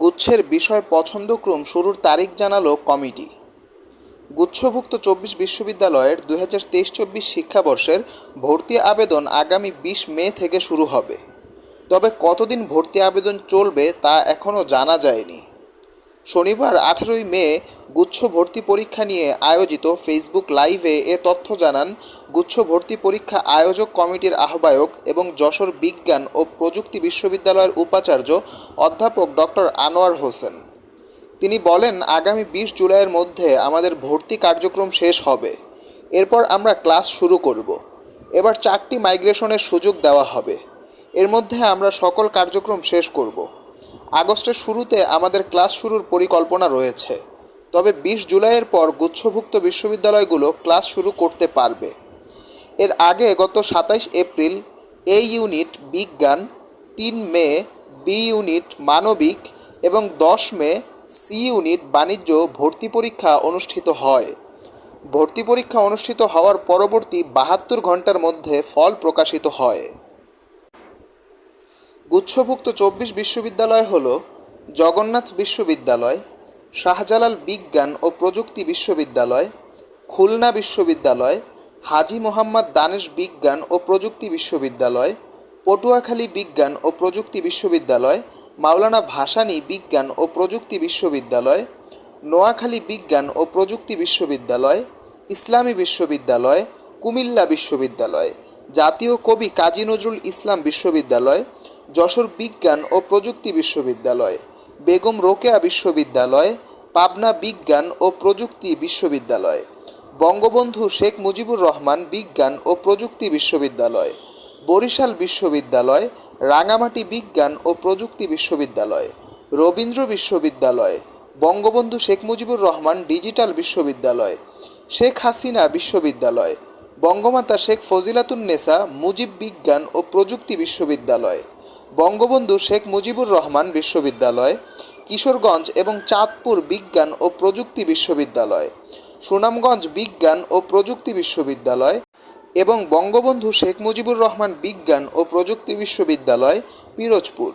গুচ্ছের বিষয় পছন্দক্রম শুরুর তারিখ জানালো কমিটি। গুচ্ছভুক্ত চব্বিশ বিশ্ববিদ্যালয়ের দুই হাজার তেইশ চব্বিশ শিক্ষাবর্ষের ভর্তি আবেদন আগামী বিশ মে থেকে শুরু হবে। তবে কতদিন ভর্তি আবেদন চলবে তা এখনও জানা যায়নি। শনিবার আঠেরোই মে গুচ্ছ ভর্তি পরীক্ষা নিয়ে আয়োজিত ফেসবুক লাইভে এ তথ্য জানান গুচ্ছ ভর্তি পরীক্ষা আয়োজক কমিটির আহ্বায়ক এবং যশোর বিজ্ঞান ও প্রযুক্তি বিশ্ববিদ্যালয়ের উপাচার্য অধ্যাপক ডক্টর আনোয়ার হোসেন। তিনি বলেন, আগামী বিশ জুলাইয়ের মধ্যে আমাদের ভর্তি কার্যক্রম শেষ হবে। এরপর আমরা ক্লাস শুরু করব। এবার চারটি মাইগ্রেশনের সুযোগ দেওয়া হবে। এর মধ্যে আমরা সকল কার্যক্রম শেষ করব। আগস্টের শুরুতে আমাদের ক্লাস শুরুর পরিকল্পনা রয়েছে। তবে বিশ জুলাইয়ের পর গুচ্ছভুক্ত বিশ্ববিদ্যালয়গুলো ক্লাস শুরু করতে পারবে। এর আগে গত সাতাইশ এপ্রিল এ ইউনিট বিজ্ঞান, তিন মে বি ইউনিট মানবিক এবং দশ মে সি ইউনিট বাণিজ্য ভর্তি পরীক্ষা অনুষ্ঠিত হয়। ভর্তি পরীক্ষা অনুষ্ঠিত হওয়ার পরবর্তী বাহাত্তর ঘণ্টার মধ্যে ফল প্রকাশিত হয়। গুচ্ছভুক্ত চব্বিশ বিশ্ববিদ্যালয় হল জগন্নাথ বিশ্ববিদ্যালয়, শাহজালাল বিজ্ঞান ও প্রযুক্তি বিশ্ববিদ্যালয়, খুলনা বিশ্ববিদ্যালয়, হাজী মোহাম্মদ দানেশ বিজ্ঞান ও প্রযুক্তি বিশ্ববিদ্যালয়, পটুয়াখালী বিজ্ঞান ও প্রযুক্তি বিশ্ববিদ্যালয়, মাওলানা ভাসানী বিজ্ঞান ও প্রযুক্তি বিশ্ববিদ্যালয়, নোয়াখালী বিজ্ঞান ও প্রযুক্তি বিশ্ববিদ্যালয়, ইসলামী বিশ্ববিদ্যালয়, কুমিল্লা বিশ্ববিদ্যালয়। জাতীয় কবি কাজী নজরুল ইসলাম বিশ্ববিদ্যালয়, যশোর বিজ্ঞান ও প্রযুক্তি বিশ্ববিদ্যালয়, বেগম রোকেয়া বিশ্ববিদ্যালয়, পাবনা বিজ্ঞান ও প্রযুক্তি বিশ্ববিদ্যালয়, বঙ্গবন্ধু শেখ মুজিবুর রহমান বিজ্ঞান ও প্রযুক্তি বিশ্ববিদ্যালয়, বরিশাল বিশ্ববিদ্যালয়, রাঙামাটি বিজ্ঞান ও প্রযুক্তি বিশ্ববিদ্যালয়, রবীন্দ্র বিশ্ববিদ্যালয়, বঙ্গবন্ধু শেখ মুজিবুর রহমান ডিজিটাল বিশ্ববিদ্যালয়, শেখ হাসিনা বিশ্ববিদ্যালয় বঙ্গমাতা শেখ ফজিলাতুন্নেসা মুজিব বিজ্ঞান ও প্রযুক্তি বিশ্ববিদ্যালয়। বঙ্গবন্ধু শেখ মুজিবুর রহমান বিশ্ববিদ্যালয়, কিশোরগঞ্জ এবং চাঁদপুর বিজ্ঞান ও প্রযুক্তি বিশ্ববিদ্যালয়, সুনামগঞ্জ বিজ্ঞান ও প্রযুক্তি বিশ্ববিদ্যালয় এবং বঙ্গবন্ধু শেখ মুজিবুর রহমান বিজ্ঞান ও প্রযুক্তি বিশ্ববিদ্যালয়, পিরোজপুর।